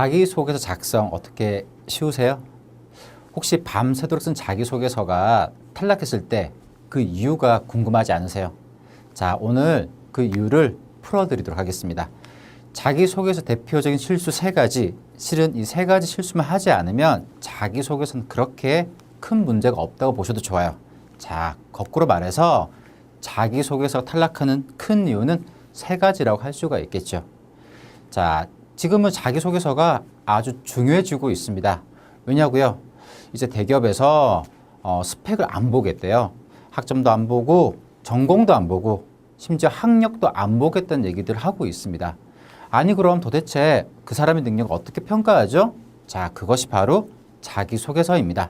자기소개서 작성 어떻게 쉬우세요? 혹시 밤새도록 쓴 자기소개서가 탈락했을 때 그 이유가 궁금하지 않으세요? 자, 오늘 그 이유를 풀어드리도록 하겠습니다. 자기소개서 대표적인 실수 세 가지, 실은 이 세 가지 실수만 하지 않으면 자기소개서는 그렇게 큰 문제가 없다고 보셔도 좋아요. 자, 거꾸로 말해서 자기소개서 탈락하는 큰 이유는 세 가지라고 할 수가 있겠죠. 자, 지금은 자기소개서가 아주 중요해지고 있습니다. 왜냐고요? 이제 대기업에서 어, 스펙을 안 보겠대요. 학점도 안 보고 전공도 안 보고 심지어 학력도 안 보겠다는 얘기들을 하고 있습니다. 아니 그럼 도대체 그 사람의 능력을 어떻게 평가하죠? 자, 그것이 바로 자기소개서입니다.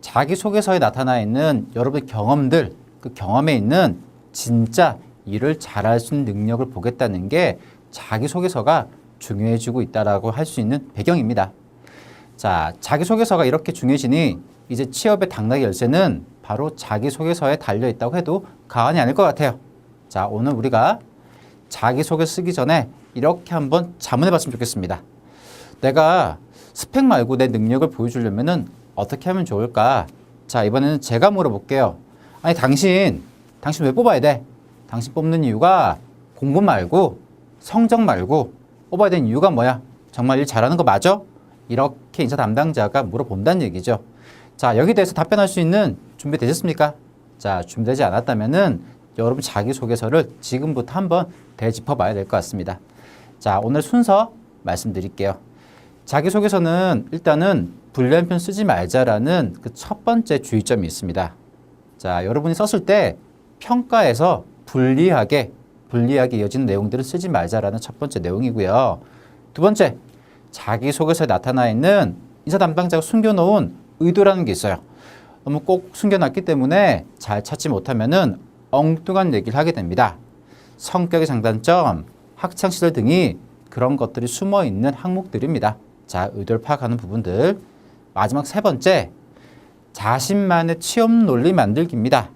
자기소개서에 나타나 있는 여러분의 경험들, 그 경험에 있는 진짜 일을 잘할 수 있는 능력을 보겠다는 게 자기소개서가 중요해지고 있다라고 할 수 있는 배경입니다. 자, 자기소개서가 이렇게 중요해지니 이제 취업의 당락의 열쇠는 바로 자기소개서에 달려 있다고 해도 과언이 아닐 것 같아요. 자, 오늘 우리가 자기소개 쓰기 전에 이렇게 한번 자문해 봤으면 좋겠습니다. 내가 스펙 말고 내 능력을 보여주려면은 어떻게 하면 좋을까? 자, 이번에는 제가 물어볼게요. 아니, 당신, 당신 왜 뽑아야 돼? 당신 뽑는 이유가 공부 말고 성적 말고 뽑아야 되는 이유가 뭐야? 정말 일 잘하는 거 맞아? 이렇게 인사 담당자가 물어본다는 얘기죠. 자, 여기 대해서 답변할 수 있는 준비 되셨습니까? 자, 준비되지 않았다면은 여러분 자기소개서를 지금부터 한번 되짚어 봐야 될 것 같습니다. 자, 오늘 순서 말씀드릴게요. 자기소개서는 일단은 불리한 편 쓰지 말자라는 그 첫 번째 주의점이 있습니다. 자, 여러분이 썼을 때 평가에서 불리하게, 불리하게 이어지는 내용들을 쓰지 말자라는 첫 번째 내용이고요. 두 번째, 자기소개서에 나타나 있는 인사 담당자가 숨겨놓은 의도라는 게 있어요. 너무 꼭 숨겨놨기 때문에 잘 찾지 못하면은 엉뚱한 얘기를 하게 됩니다. 성격의 장단점, 학창시절 등이 그런 것들이 숨어 있는 항목들입니다. 자, 의도를 파악하는 부분들. 마지막 세 번째, 자신만의 취업 논리 만들기입니다.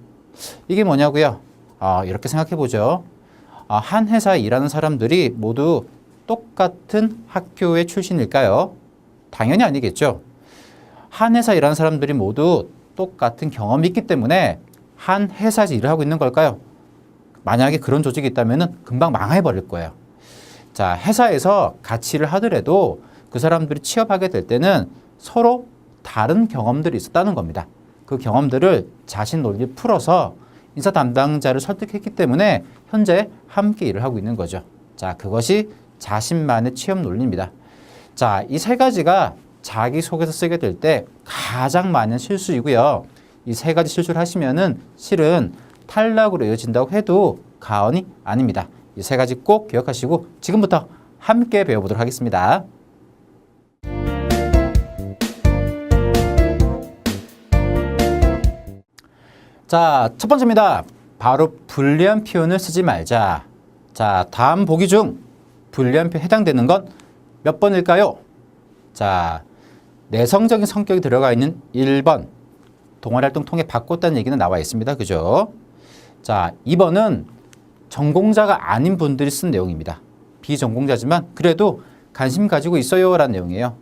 이게 뭐냐고요? 아, 이렇게 생각해 보죠. 아, 한 회사에 일하는 사람들이 모두 똑같은 학교의 출신일까요? 당연히 아니겠죠. 한 회사 일하는 사람들이 모두 똑같은 경험이 있기 때문에 한 회사에서 일을 하고 있는 걸까요? 만약에 그런 조직이 있다면 금방 망해버릴 거예요. 자, 회사에서 같이 일을 하더라도 그 사람들이 취업하게 될 때는 서로 다른 경험들이 있었다는 겁니다. 그 경험들을 자신 논리를 풀어서 인사 담당자를 설득했기 때문에 현재 함께 일을 하고 있는 거죠. 자, 그것이 자신만의 취업 논리입니다. 자, 이 세 가지가 자기소개서 쓰게 될 때 가장 많은 실수이고요. 이 세 가지 실수를 하시면은 실은 탈락으로 이어진다고 해도 과언이 아닙니다. 이 세 가지 꼭 기억하시고 지금부터 함께 배워보도록 하겠습니다. 자, 첫 번째입니다. 바로 불리한 표현을 쓰지 말자. 자, 다음 보기 중 불리한 표현 해당되는 건 몇 번일까요? 자, 내성적인 성격이 들어가 있는 1번. 동아리 활동 통해 바꿨다는 얘기는 나와 있습니다. 그죠? 자, 2번은 전공자가 아닌 분들이 쓴 내용입니다. 비전공자지만 그래도 관심 가지고 있어요 라는 내용이에요.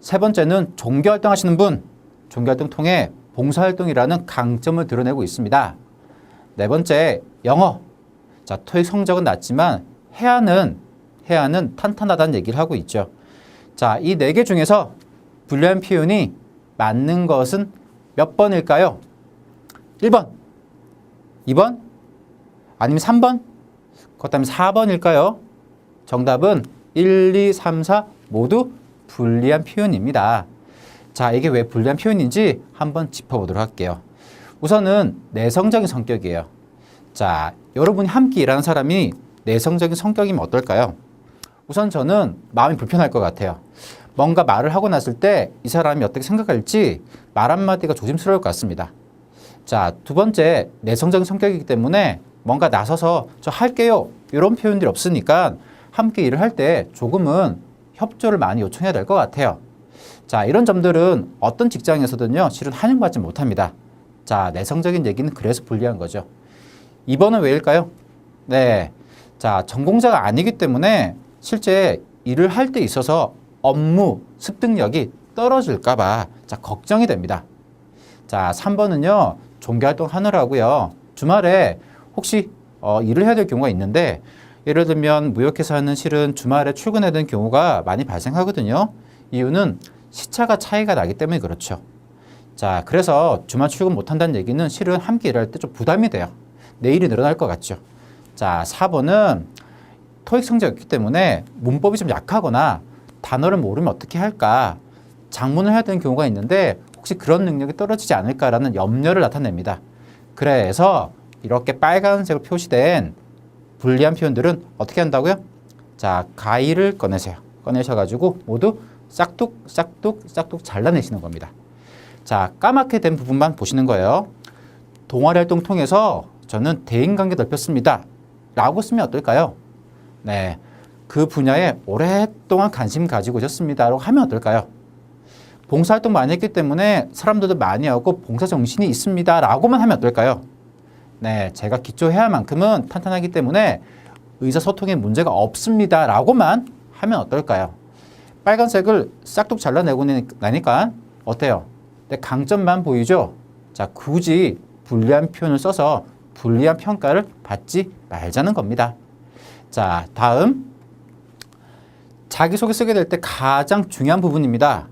세 번째는 종교 활동 하시는 분, 종교 활동 통해 봉사활동이라는 강점을 드러내고 있습니다. 네 번째, 영어. 자, 토익 성적은 낮지만 해안은 해안은 탄탄하다는 얘기를 하고 있죠. 자, 이 네 개 중에서 불리한 표현이 맞는 것은 몇 번일까요? 1번, 2번, 아니면 3번, 그렇다면 4번일까요? 정답은 1, 2, 3, 4 모두 불리한 표현입니다. 자, 이게 왜 불리한 표현인지 한번 짚어보도록 할게요. 우선은 내성적인 성격이에요. 자, 여러분이 함께 일하는 사람이 내성적인 성격이면 어떨까요? 우선 저는 마음이 불편할 것 같아요. 뭔가 말을 하고 났을 때 이 사람이 어떻게 생각할지 말 한마디가 조심스러울 것 같습니다. 자, 두 번째, 내성적인 성격이기 때문에 뭔가 나서서 저 할게요. 이런 표현들이 없으니까 함께 일을 할 때 조금은 협조를 많이 요청해야 될 것 같아요. 자, 이런 점들은 어떤 직장에서든요, 실은 환영받지 못합니다. 자, 내성적인 얘기는 그래서 불리한 거죠. 2번은 왜일까요? 네. 자, 전공자가 아니기 때문에 실제 일을 할 때 있어서 업무 습득력이 떨어질까봐 자, 걱정이 됩니다. 자, 3번은요, 종교활동 하느라고요. 주말에 혹시 어, 일을 해야 될 경우가 있는데, 예를 들면 무역회사는 실은 주말에 출근해야 되는 경우가 많이 발생하거든요. 이유는 시차가 차이가 나기 때문에 그렇죠. 자, 그래서 주말 출근 못 한다는 얘기는 실은 함께 일할 때 좀 부담이 돼요. 내일이 늘어날 것 같죠. 자, 4번은 토익 성적이 없기 때문에 문법이 좀 약하거나 단어를 모르면 어떻게 할까? 장문을 해야 되는 경우가 있는데 혹시 그런 능력이 떨어지지 않을까라는 염려를 나타냅니다. 그래서 이렇게 빨간색으로 표시된 불리한 표현들은 어떻게 한다고요? 자, 가위를 꺼내세요. 꺼내셔가지고 모두 싹둑, 싹둑, 싹둑 잘라내시는 겁니다. 자, 까맣게 된 부분만 보시는 거예요. 동아리 활동 통해서 저는 대인관계 넓혔습니다. 라고 쓰면 어떨까요? 네. 그 분야에 오랫동안 관심 가지고 있었습니다. 라고 하면 어떨까요? 봉사활동 많이 했기 때문에 사람들도 많이 하고 봉사 정신이 있습니다. 라고만 하면 어떨까요? 네. 제가 기초해야만큼은 탄탄하기 때문에 의사소통에 문제가 없습니다. 라고만 하면 어떨까요? 빨간색을 싹둑 잘라내고 나니까 어때요? 네, 강점만 보이죠? 자, 굳이 불리한 표현을 써서 불리한 평가를 받지 말자는 겁니다. 자, 다음. 자기소개 쓰게 될 때 가장 중요한 부분입니다.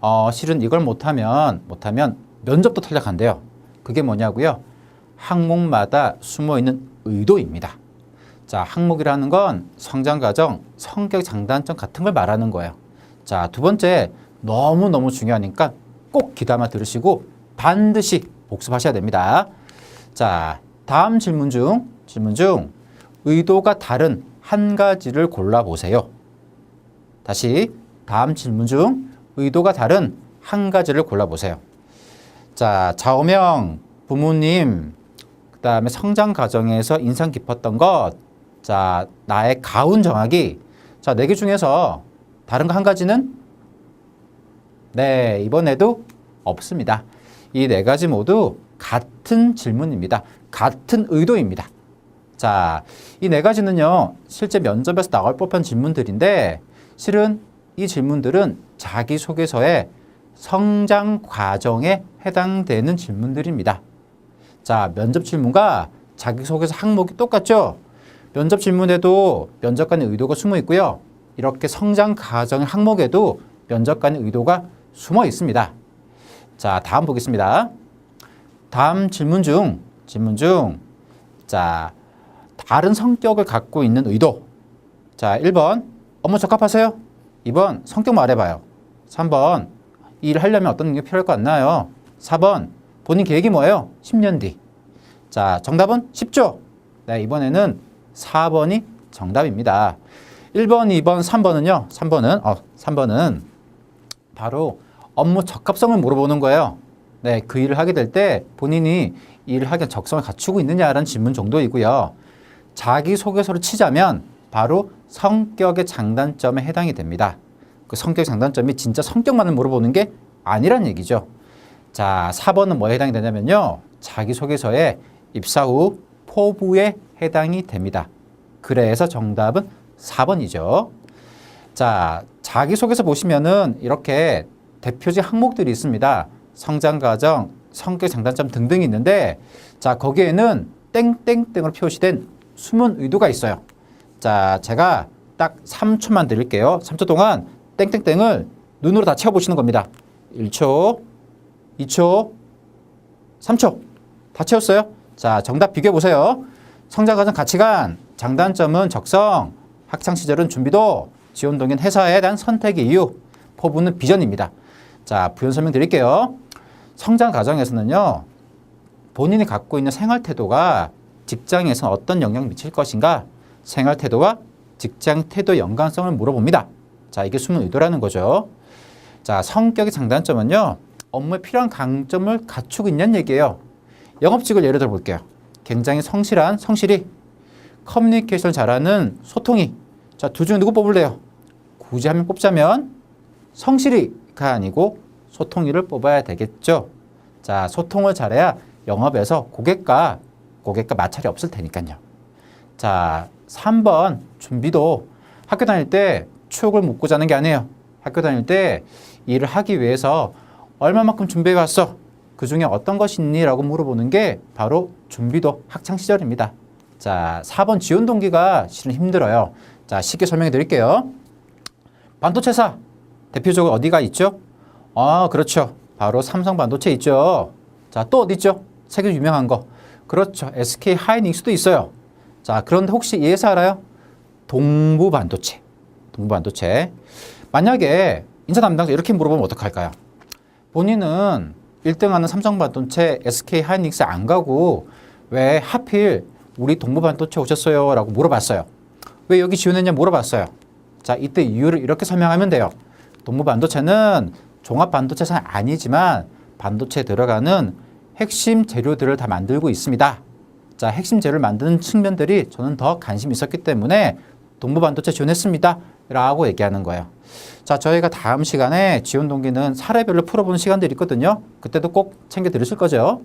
어, 실은 이걸 못하면, 못하면 면접도 탈락한대요. 그게 뭐냐고요? 항목마다 숨어 있는 의도입니다. 자, 항목이라는 건 성장 과정, 성격 장단점 같은 걸 말하는 거예요. 자, 두 번째, 너무너무 중요하니까 꼭 귀담아 들으시고 반드시 복습하셔야 됩니다. 자, 다음 질문 중, 질문 중 의도가 다른 한 가지를 골라보세요. 다시 다음 질문 중 의도가 다른 한 가지를 골라보세요. 자, 좌우명, 부모님, 그 다음에 성장 과정에서 인상 깊었던 것, 자, 나의 가운 정하기. 자, 네 개 중에서 다른 거 한 가지는? 네, 이번에도 없습니다. 이 네 가지 모두 같은 질문입니다. 같은 의도입니다. 자, 이 네 가지는요, 실제 면접에서 나올 법한 질문들인데, 실은 이 질문들은 자기소개서의 성장 과정에 해당되는 질문들입니다. 자, 면접 질문과 자기소개서 항목이 똑같죠? 면접 질문에도 면접관의 의도가 숨어 있고요. 이렇게 성장 과정 항목에도 면접 관의 의도가 숨어 있습니다. 자, 다음 보겠습니다. 다음 질문 중, 질문 중, 자, 다른 성격을 갖고 있는 의도. 자, 1번, 업무 적합하세요? 2번, 성격 말해봐요. 3번, 일을 하려면 어떤 능력이 필요할 것 같나요? 4번, 본인 계획이 뭐예요? 10년 뒤. 자, 정답은 쉽죠? 네, 이번에는 4번이 정답입니다. 1번, 2번, 3번은요. 3번은 어, 3번은 바로 업무 적합성을 물어보는 거예요. 네, 그 일을 하게 될 때 본인이 일을 하기 적성을 갖추고 있느냐라는 질문 정도이고요. 자기소개서를 치자면 바로 성격의 장단점에 해당이 됩니다. 그 성격 장단점이 진짜 성격만을 물어보는 게 아니란 얘기죠. 자, 4번은 뭐에 해당이 되냐면요. 자기소개서에 입사 후 포부에 해당이 됩니다. 그래서 정답은 4번이죠. 자, 자기소개서 보시면은 이렇게 대표적 항목들이 있습니다. 성장 과정, 성격 장단점 등등이 있는데 자, 거기에는 땡땡땡으로 표시된 숨은 의도가 있어요. 자, 제가 딱 3초만 드릴게요. 3초 동안 땡땡땡을 눈으로 다 채워보시는 겁니다. 1초, 2초, 3초. 다 채웠어요? 자, 정답 비교해보세요. 성장 과정 가치관, 장단점은 적성, 학창시절은 준비도, 지원동인 회사에 대한 선택의 이유, 포부는 비전입니다. 자, 부연 설명 드릴게요. 성장 과정에서는요, 본인이 갖고 있는 생활 태도가 직장에서 어떤 영향을 미칠 것인가, 생활 태도와 직장 태도 연관성을 물어봅니다. 자, 이게 숨은 의도라는 거죠. 자, 성격의 장단점은요, 업무에 필요한 강점을 갖추고 있냐는 얘기예요. 영업직을 예를 들어 볼게요. 굉장히 성실한 성실이, 커뮤니케이션 잘하는 소통이. 자, 둘 중에 누구 뽑을래요? 굳이 한 명 뽑자면 성실이가 아니고 소통이를 뽑아야 되겠죠. 자, 소통을 잘해야 영업에서 고객과 고객과 마찰이 없을 테니까요. 자, 3번 준비도 학교 다닐 때 추억을 묻고 자는 게 아니에요. 학교 다닐 때 일을 하기 위해서 얼마만큼 준비해 왔어? 그 중에 어떤 것이 있니? 라고 물어보는 게 바로 준비도 학창 시절입니다. 자, 4번 지원 동기가 실은 힘들어요. 자, 쉽게 설명해 드릴게요. 반도체사 대표적으로 어디가 있죠? 아, 그렇죠. 바로 삼성 반도체 있죠. 자, 또 어디 있죠? 세계 유명한 거. 그렇죠. SK 하이닉스도 있어요. 자, 그런데 혹시 이 회사 알아요? 동부 반도체. 동부 반도체. 만약에 인사 담당자 이렇게 물어보면 어떡할까요? 본인은 1등하는 삼성 반도체, SK 하이닉스 안 가고 왜 하필 우리 동부 반도체 오셨어요? 라고 물어봤어요. 왜 여기 지원했냐 물어봤어요. 자, 이때 이유를 이렇게 설명하면 돼요. 동부 반도체는 종합 반도체는 아니지만 반도체에 들어가는 핵심 재료들을 다 만들고 있습니다. 자, 핵심 재료를 만드는 측면들이 저는 더 관심이 있었기 때문에 동부 반도체 지원했습니다. 라고 얘기하는 거예요. 자, 저희가 다음 시간에 지원 동기는 사례별로 풀어보는 시간들이 있거든요. 그때도 꼭 챙겨 들으실 거죠.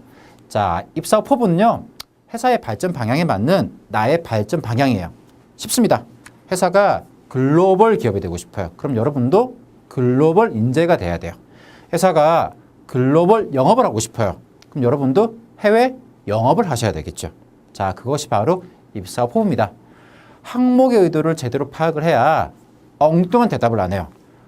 자, 입사 후 포부는요. 회사의 발전 방향에 맞는 나의 발전 방향이에요. 쉽습니다. 회사가 글로벌 기업이 되고 싶어요. 그럼 여러분도 글로벌 인재가 돼야 돼요. 회사가 글로벌 영업을 하고 싶어요. 그럼 여러분도 해외 영업을 하셔야 되겠죠. 자, 그것이 바로 입사 포부입니다. 항목의 의도를 제대로 파악을 해야 엉뚱한 대답을 안 해요.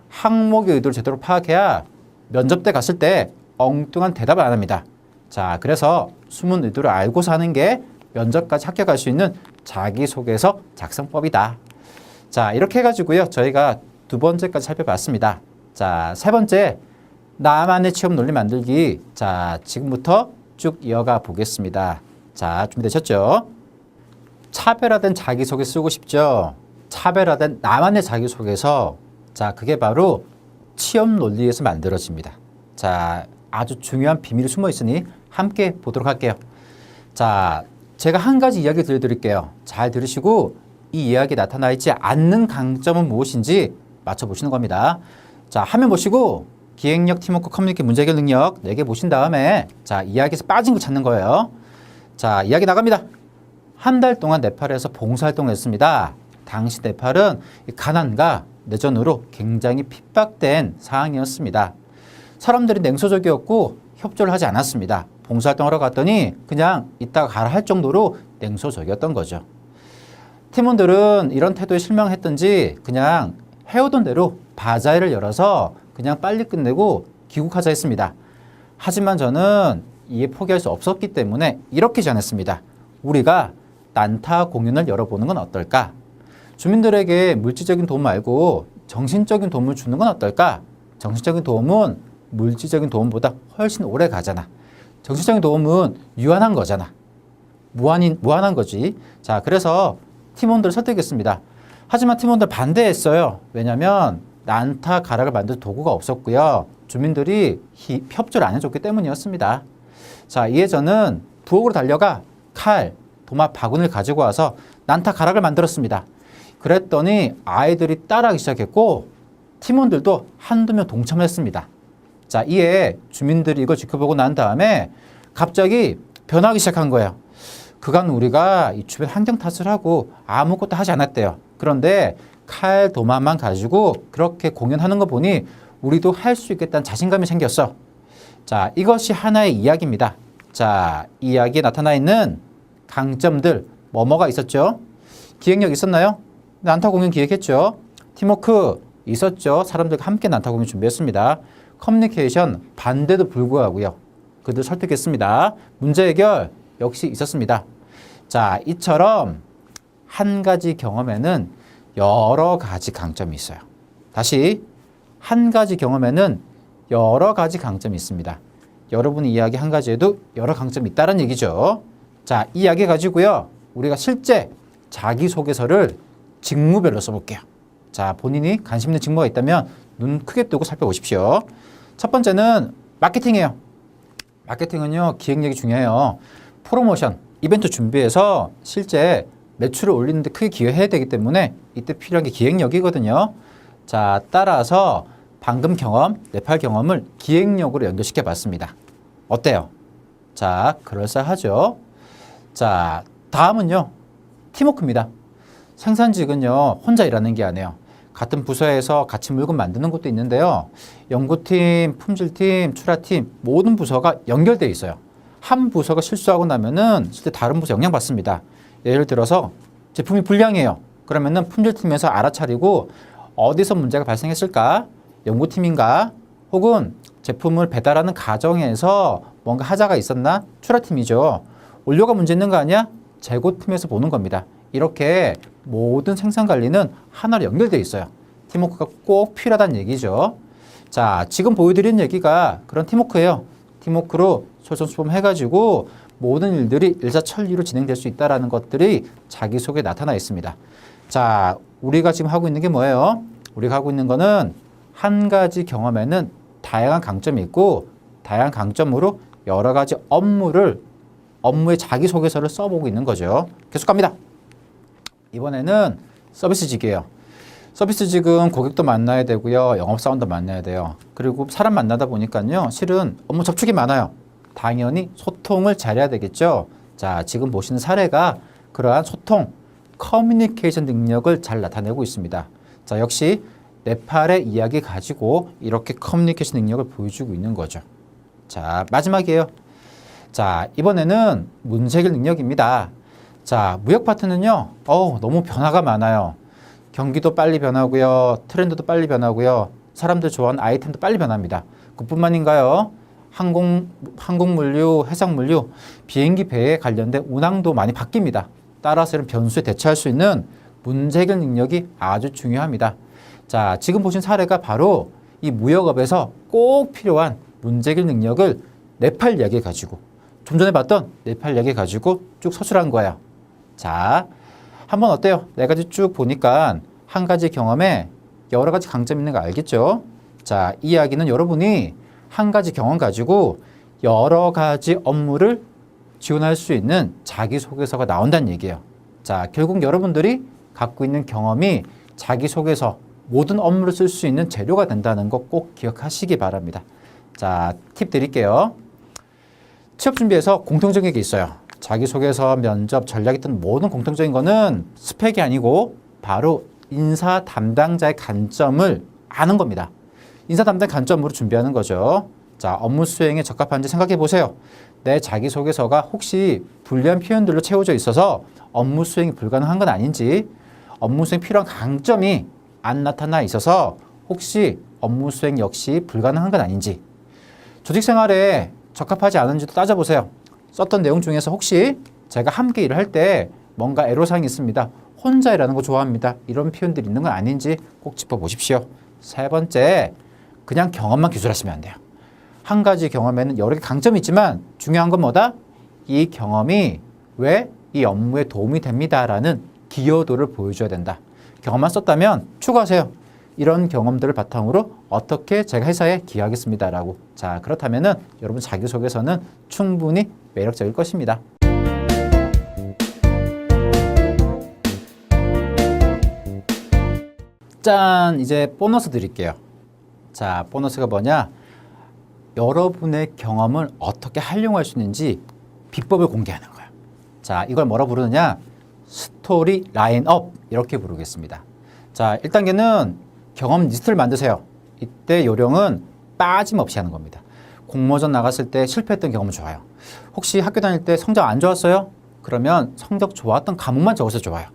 항목의 의도를 제대로 파악해야 면접 때 갔을 때 엉뚱한 대답을 안 합니다. 자, 그래서 숨은 의도를 알고서 하는 게 면접까지 합격할 수 있는 자기소개서 작성법이다. 자, 이렇게 해가지고요. 저희가 두 번째까지 살펴봤습니다. 자, 세 번째. 나만의 취업 논리 만들기. 자, 지금부터 쭉 이어가 보겠습니다. 자, 준비되셨죠? 차별화된 자기소개 쓰고 싶죠? 차별화된 나만의 자기소개서. 자, 그게 바로 취업 논리에서 만들어집니다. 자, 아주 중요한 비밀이 숨어 있으니 함께 보도록 할게요. 자, 제가 한 가지 이야기 들려드릴게요. 잘 들으시고 이 이야기에 나타나 있지 않는 강점은 무엇인지 맞춰보시는 겁니다. 자, 화면 보시고 기획력, 팀워크, 커뮤니케이션, 문제 해결 능력 4개 보신 다음에 자, 이야기에서 빠진 거 찾는 거예요. 자, 이야기 나갑니다. 한 달 동안 네팔에서 봉사활동을 했습니다. 당시 네팔은 이 가난과 내전으로 굉장히 핍박된 상황이었습니다. 사람들이 냉소적이었고 협조를 하지 않았습니다. 봉사활동하러 갔더니 그냥 이따가 가라 할 정도로 냉소적이었던 거죠. 팀원들은 이런 태도에 실망했던지 그냥 해오던 대로 바자회를 열어서 그냥 빨리 끝내고 귀국하자 했습니다. 하지만 저는 이에 포기할 수 없었기 때문에 이렇게 제안했습니다. 우리가 난타 공연을 열어보는 건 어떨까? 주민들에게 물질적인 도움 말고 정신적인 도움을 주는 건 어떨까? 정신적인 도움은 물질적인 도움보다 훨씬 오래 가잖아. 정신적인 도움은 유한한 거잖아. 무한인, 무한한 거지. 자, 그래서 팀원들을 설득했습니다. 하지만 팀원들 반대했어요. 왜냐면 난타 가락을 만들 도구가 없었고요. 주민들이 히- 협조를 안 해줬기 때문이었습니다. 자, 이에 저는 부엌으로 달려가 칼, 도마, 바구니를 가지고 와서 난타 가락을 만들었습니다. 그랬더니 아이들이 따라하기 시작했고 팀원들도 한두 명 동참했습니다. 자, 이에 주민들이 이걸 지켜보고 난 다음에 갑자기 변하기 시작한 거예요. 그간 우리가 이 주변 환경 탓을 하고 아무것도 하지 않았대요. 그런데 칼 도마만 가지고 그렇게 공연하는 거 보니 우리도 할 수 있겠다는 자신감이 생겼어. 자, 이것이 하나의 이야기입니다. 자, 이 이야기에 나타나 있는 강점들 뭐뭐가 있었죠? 기획력 있었나요? 난타 공연 기획했죠. 팀워크 있었죠. 사람들과 함께 난타 공연 준비했습니다. 커뮤니케이션 반대도 불구하고요. 그들 설득했습니다. 문제 해결 역시 있었습니다. 자, 이처럼 한 가지 경험에는 여러 가지 강점이 있어요. 다시 한 가지 경험에는 여러 가지 강점이 있습니다. 여러분이 이야기 한 가지에도 여러 강점이 있다는 얘기죠. 자, 이 이야기 가지고요. 우리가 실제 자기소개서를 직무별로 써볼게요. 자, 본인이 관심 있는 직무가 있다면 눈 크게 뜨고 살펴보십시오. 첫 번째는 마케팅이에요. 마케팅은요, 기획력이 중요해요. 프로모션, 이벤트 준비해서 실제 매출을 올리는데 크게 기여해야 되기 때문에 이때 필요한 게 기획력이거든요. 자, 따라서 방금 경험, 네팔 경험을 기획력으로 연결시켜 봤습니다. 어때요? 자, 그럴싸하죠? 자, 다음은요, 팀워크입니다. 생산직은요, 혼자 일하는 게 아니에요. 같은 부서에서 같이 물건 만드는 것도 있는데요. 연구팀, 품질팀, 출하팀 모든 부서가 연결돼 있어요. 한 부서가 실수하고 나면은 실제 다른 부서 영향 받습니다. 예를 들어서 제품이 불량이에요. 그러면은 품질팀에서 알아차리고 어디서 문제가 발생했을까? 연구팀인가? 혹은 제품을 배달하는 과정에서 뭔가 하자가 있었나? 출하팀이죠. 원료가 문제 있는 거 아니야? 재고팀에서 보는 겁니다. 이렇게 모든 생산 관리는 하나로 연결되어 있어요. 팀워크가 꼭 필요하다는 얘기죠. 자, 지금 보여드린 얘기가 그런 팀워크예요. 팀워크로 솔선수범 해가지고 모든 일들이 일사천리로 진행될 수 있다라는 것들이 자기소개에 나타나 있습니다. 자, 우리가 지금 하고 있는 게 뭐예요? 우리가 하고 있는 거는 한 가지 경험에는 다양한 강점이 있고 다양한 강점으로 여러 가지 업무를 업무의 자기소개서를 써보고 있는 거죠. 계속 갑니다. 이번에는 서비스직이에요. 서비스직은 고객도 만나야 되고요. 영업사원도 만나야 돼요. 그리고 사람 만나다 보니까요. 실은 업무 접촉이 많아요. 당연히 소통을 잘해야 되겠죠. 자, 지금 보시는 사례가 그러한 소통, 커뮤니케이션 능력을 잘 나타내고 있습니다. 자, 역시 네팔의 이야기 가지고 이렇게 커뮤니케이션 능력을 보여주고 있는 거죠. 자, 마지막이에요. 자, 이번에는 문제 해결 능력입니다. 자, 무역 파트는요, 어우, 너무 변화가 많아요. 경기도 빨리 변하고요. 트렌드도 빨리 변하고요. 사람들 좋아하는 아이템도 빨리 변합니다. 그뿐만인가요? 항공, 항공물류, 해상물류, 비행기 배에 관련된 운항도 많이 바뀝니다. 따라서 이런 변수에 대처할 수 있는 문제 해결 능력이 아주 중요합니다. 자, 지금 보신 사례가 바로 이 무역업에서 꼭 필요한 문제 해결 능력을 네팔 이야기 가지고 좀 전에 봤던 네팔 이야기 가지고 쭉 서술한 거예요. 자, 한번 어때요? 네 가지 쭉 보니까 한 가지 경험에 여러 가지 강점 있는 거 알겠죠? 자, 이 이야기는 여러분이 한 가지 경험 가지고 여러 가지 업무를 지원할 수 있는 자기소개서가 나온다는 얘기예요. 자, 결국 여러분들이 갖고 있는 경험이 자기소개서 모든 업무를 쓸 수 있는 재료가 된다는 거 꼭 기억하시기 바랍니다. 자, 팁 드릴게요. 취업 준비에서 공통적인 게 있어요. 자기소개서, 면접, 전략이 든 모든 공통적인 거는 스펙이 아니고 바로 인사 담당자의 관점을 아는 겁니다. 인사 담당 관점으로 준비하는 거죠. 자, 업무 수행에 적합한지 생각해 보세요. 내 자기소개서가 혹시 불리한 표현들로 채워져 있어서 업무 수행이 불가능한 건 아닌지, 업무 수행 필요한 강점이 안 나타나 있어서 혹시 업무 수행 역시 불가능한 건 아닌지, 조직 생활에 적합하지 않은지도 따져보세요. 썼던 내용 중에서 혹시 제가 함께 일을 할 때 뭔가 애로사항이 있습니다. 혼자 일하는 거 좋아합니다. 이런 표현들이 있는 건 아닌지 꼭 짚어보십시오. 세 번째, 그냥 경험만 기술하시면 안 돼요. 한 가지 경험에는 여러 개 강점이 있지만 중요한 건 뭐다? 이 경험이 왜 이 업무에 도움이 됩니다라는 기여도를 보여줘야 된다. 경험만 썼다면 추가하세요. 이런 경험들을 바탕으로 어떻게 제가 회사에 기여하겠습니다라고. 자, 그렇다면은 여러분 자기소개서는 충분히 매력적일 것입니다. 짠! 이제 보너스 드릴게요. 자, 보너스가 뭐냐? 여러분의 경험을 어떻게 활용할 수 있는지 비법을 공개하는 거예요. 자, 이걸 뭐라 부르느냐? 스토리 라인업 이렇게 부르겠습니다. 자, 1단계는 경험 리스트를 만드세요. 이때 요령은 빠짐없이 하는 겁니다. 공모전 나갔을 때 실패했던 경험은 좋아요. 혹시 학교 다닐 때 성적 안 좋았어요? 그러면 성적 좋았던 과목만 적어서 좋아요.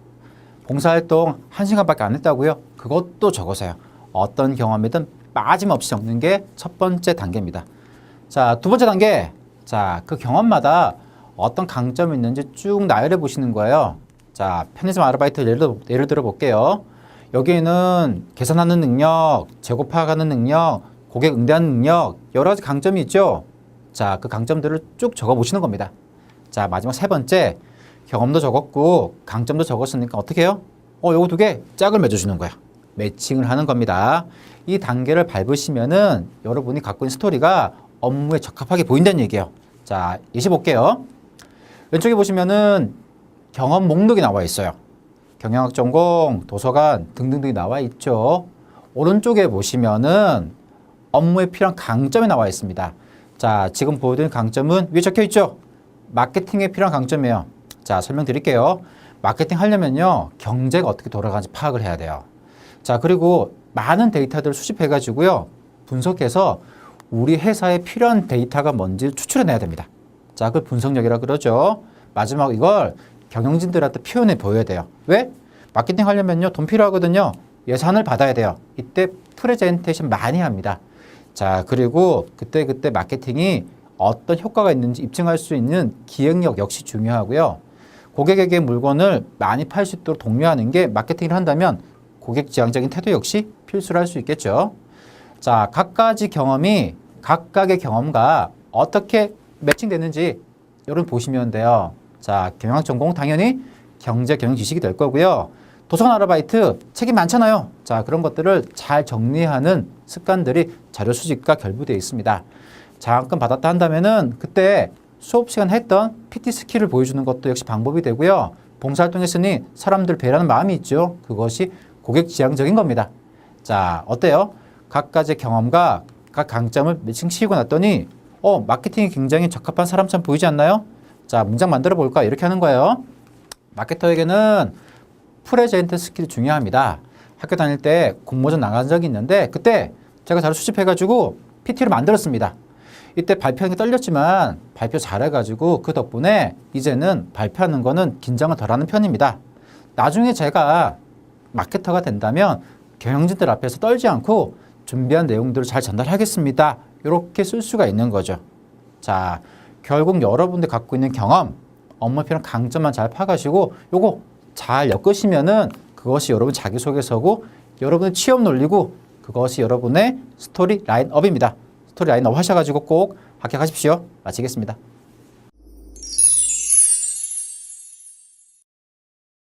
봉사활동 1시간밖에 안 했다고요? 그것도 적으세요. 어떤 경험이든 빠짐없이 적는 게 첫 번째 단계입니다. 자, 두 번째 단계. 자, 그 경험마다 어떤 강점이 있는지 쭉 나열해 보시는 거예요. 자, 편의점 아르바이트 예를, 예를 들어 볼게요. 여기에는 계산하는 능력, 재고 파악하는 능력, 고객 응대하는 능력, 여러 가지 강점이 있죠. 자, 그 강점들을 쭉 적어 보시는 겁니다. 자, 마지막 세 번째. 경험도 적었고 강점도 적었으니까 어떻게 해요? 어, 요거 두 개 짝을 맺어 주는 거야. 매칭을 하는 겁니다. 이 단계를 밟으시면은 여러분이 갖고 있는 스토리가 업무에 적합하게 보인다는 얘기예요. 자, 예시 볼게요. 왼쪽에 보시면은 경험 목록이 나와 있어요. 경영학 전공, 도서관 등등등이 나와 있죠. 오른쪽에 보시면은 업무에 필요한 강점이 나와 있습니다. 자, 지금 보여드린 강점은 위에 적혀 있죠. 마케팅에 필요한 강점이에요. 자, 설명드릴게요. 마케팅 하려면요, 경제가 어떻게 돌아가는지 파악을 해야 돼요. 자, 그리고 많은 데이터들을 수집해 가지고요. 분석해서 우리 회사에 필요한 데이터가 뭔지 추출해내야 됩니다. 자, 그걸 분석력이라 그러죠. 마지막 이걸 경영진들한테 표현해 보여야 돼요. 왜? 마케팅 하려면요. 돈 필요하거든요. 예산을 받아야 돼요. 이때 프레젠테이션 많이 합니다. 자, 그리고 그때 그때 마케팅이 어떤 효과가 있는지 입증할 수 있는 기획력 역시 중요하고요. 고객에게 물건을 많이 팔 수 있도록 독려하는 게 마케팅을 한다면 고객 지향적인 태도 역시 필수로 할수 있겠죠. 자, 각가지 경험이 각각의 경험과 어떻게 매칭되는지 여러분 보시면 돼요. 자, 경영 전공 당연히 경제 경영 지식이 될 거고요. 도서관 아르바이트 책이 많잖아요. 자, 그런 것들을 잘 정리하는 습관들이 자료 수집과 결부되어 있습니다. 장학금 받았다 한다면은 그때 수업 시간 했던 PT 스킬을 보여주는 것도 역시 방법이 되고요. 봉사활동 했으니 사람들 배려하는 마음이 있죠. 그것이 고객 지향적인 겁니다. 자, 어때요? 각가지 경험과 각 강점을 매칭시키고 났더니 어, 마케팅이 굉장히 적합한 사람처럼 보이지 않나요? 자, 문장 만들어 볼까? 이렇게 하는 거예요. 마케터에게는 프레젠트 스킬이 중요합니다. 학교 다닐 때 공모전 나간 적이 있는데 그때 제가 자료 수집해가지고 PT를 만들었습니다. 이때 발표하는 게 떨렸지만 발표 잘해가지고 그 덕분에 이제는 발표하는 거는 긴장을 덜하는 편입니다. 나중에 제가 마케터가 된다면 경영진들 앞에서 떨지 않고 준비한 내용들을 잘 전달하겠습니다. 이렇게 쓸 수가 있는 거죠. 자, 결국 여러분들 갖고 있는 경험, 업무 필요한 강점만 잘 파가시고 요거 잘 엮으시면은 그것이 여러분 자기소개서고 여러분의 취업 논리고 그것이 여러분의 스토리 라인업입니다. 스토리 라인업 하셔가지고 꼭 합격하십시오. 마치겠습니다.